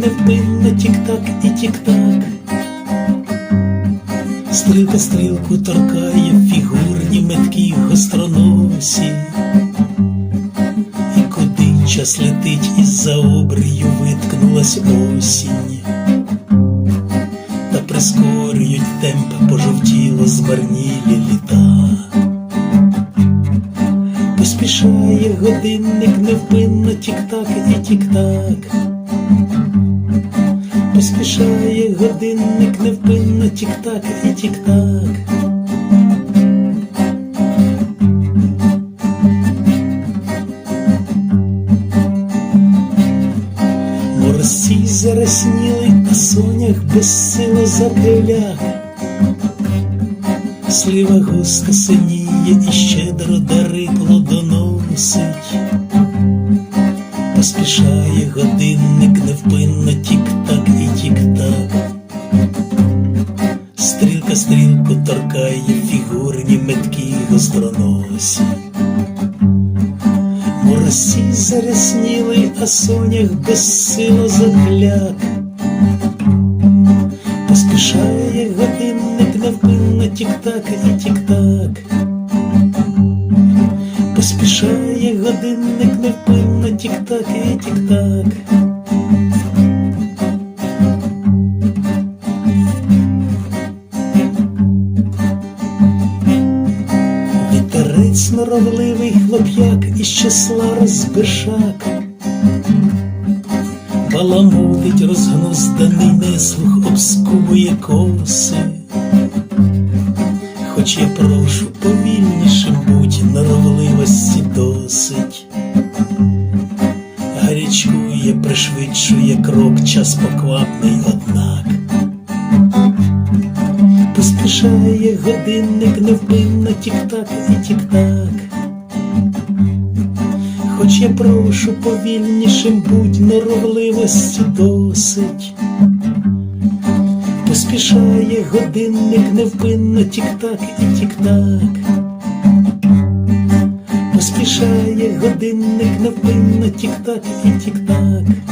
невпинно тік-так і тік-так. Стрілка стрілку торкає фігурні меткі гостроносі. І куди час летить із-за обрію виткнулась осінь. Та прискорюють темп пожовтіло змарнілі літа. Поспішає годинник невпинно тік-так і тік-так. Поспішає годинник невпинно тік-так і тік-так. Морозці заросніли, а сонях безсило закриляк. Слива густо синіє і щедро дари плодоносить. Поспішає годинник невпинно тік-так і тік-так. Стрілка стрілку торкає фігурні меткі гостроносі. Моросі зарясніли, а сонях безсило закляк. Поспішає годинник тік-так і тік-так. Поспішає годинник невпинно тік-так і тік-так. Вітерець норовливий хлоп'як із числа розбишак. Баламутить розгнузданий неслух, обскубує коси. Хоч я прошу повільніше будь норовливості досить. Гарячкує, пришвидшує крок, час поквапний, однак. Поспішає годинник невпинно тік-так і тік-так. Хоч я прошу повільнішим будь норовливості досить. Поспішає годинник невпинно тік-так і тік-так. Поспішає годинник невпинно тік-так і тік-так.